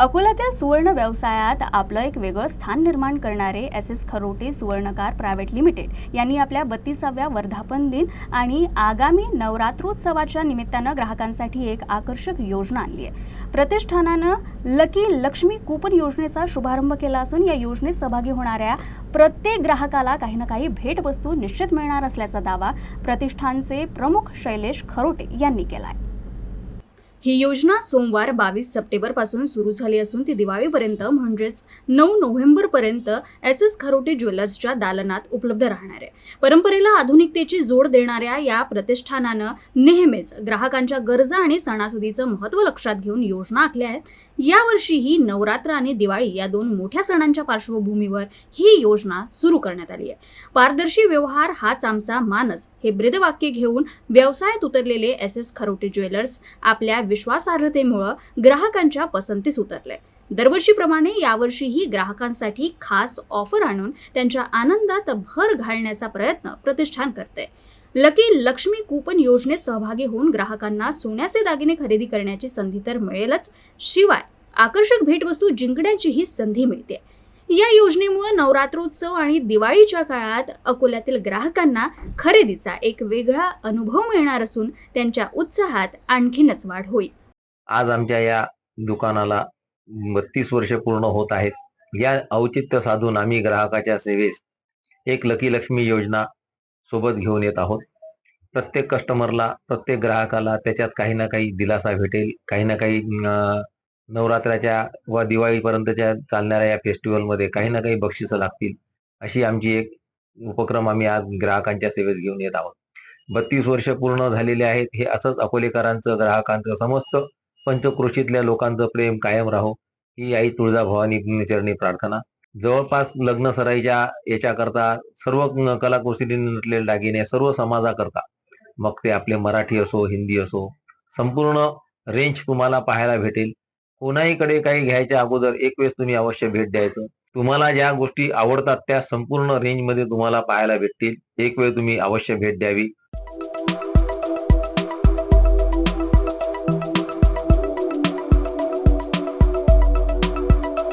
अकोल्यातील सुवर्ण व्यवसायात आपलं एक वेगळं स्थान निर्माण करणारे S S Kharote Suvarnakar private limited यांनी आपल्या बत्तीसाव्या वर्धापन दिन आणि आगामी नवरात्रोत्सवाच्या निमित्तानं ग्राहकांसाठी एक आकर्षक योजना आणली आहे. प्रतिष्ठानानं लकी लक्ष्मी कूपन योजनेचा शुभारंभ केला असून या योजनेत सहभागी होणाऱ्या प्रत्येक ग्राहकाला काही ना काही भेटवस्तू निश्चित मिळणार असल्याचा दावा प्रतिष्ठानचे प्रमुख शैलेश खरोटे यांनी केला आहे. ही योजना सोमवार बावीस सप्टेंबरपासून सुरू झाली असून ती दिवाळीपर्यंत म्हणजेच नऊ नोव्हेंबरपर्यंत एस एस खरोटे ज्वेलर्सच्या दालनात उपलब्ध राहणार आहे. परंपरेला आधुनिकतेची जोड देणाऱ्या या प्रतिष्ठानानं नेहमीच ग्राहकांच्या गरजा आणि सणासुदीचं महत्त्व लक्षात घेऊन योजना आखल्या आहेत. यावर्षीही नवरात्र आणि दिवाळी या दोन मोठ्या सणांच्या पार्श्वभूमीवर ही योजना सुरू करण्यात आली आहे. पारदर्शी व्यवहार हाच आमचा मानस हे ब्रीदवाक्य घेऊन व्यवसायात उतरलेले एस एस खरोटे ज्वेलर्स आपल्या विश्वासार्हतेमुळं ग्राहकांच्या पसंतीस उतरले दरवर्षीप्रमाणे यावर्षीही ग्राहकांसाठी खास ऑफर आणून त्यांच्या आनंदात भर घालण्याचा प्रयत्न प्रतिष्ठान करते लकी लक्ष्मी कूपन योजनेत सहभागी होऊन ग्राहकांना सोन्याचे दागिने खरेदी करण्याची संधी तर मिळेलच. शिवाय आकर्षक भेटवस्तू जिंकण्याचीही संधी मिळते या योजनेमुळे नवरात्रोत्सव आणि दिवाळीच्या काळात अकोल्यातील ग्राहकांना खरेदीचा एक वेगळा अनुभव मिळणार असून त्यांच्या उत्साहात आणखीनच वाढ होईल. आज आमच्या या दुकानाला बत्तीस वर्ष पूर्ण होत आहेत. या औचित्य साधून आम्ही ग्राहकाच्या सेवेस एक लकी लक्ष्मी योजना सोबत घेऊन येत आहोत. प्रत्येक कस्टमरला प्रत्येक ग्राहकाला त्याच्यात काही ना काही दिलासा भेटेल काही ना काही नवरात्राच्या व दिवाळीपर्यंतच्या चालणाऱ्या या फेस्टिवलमध्ये काही ना काही बक्षिसं लागतील अशी आमची एक उपक्रम आम्ही आज ग्राहकांच्या सेवेत घेऊन येत आहोत. बत्तीस वर्ष पूर्ण झालेले आहेत हे असंच अकोलेकरांचं ग्राहकांचं समस्त पंचक्रोशीतल्या लोकांचं प्रेम कायम राहो ही आई तुळजाभवानी चरणी प्रार्थना. जवळपास लग्न सराईच्या याच्याकरता सर्व न- नटलेले दागिने सर्व समाजाकरता मग ते आपले मराठी असो हिंदी असो संपूर्ण रेंज तुम्हाला पाहायला भेटेल. कोणाहीकडे काही घ्यायच्या अगोदर एक वेळेस तुम्ही अवश्य भेट द्यायचं. तुम्हाला ज्या गोष्टी आवडतात त्या संपूर्ण रेंजमध्ये तुम्हाला पाहायला भेटतील. एक वेळ तुम्ही अवश्य भेट द्यावी.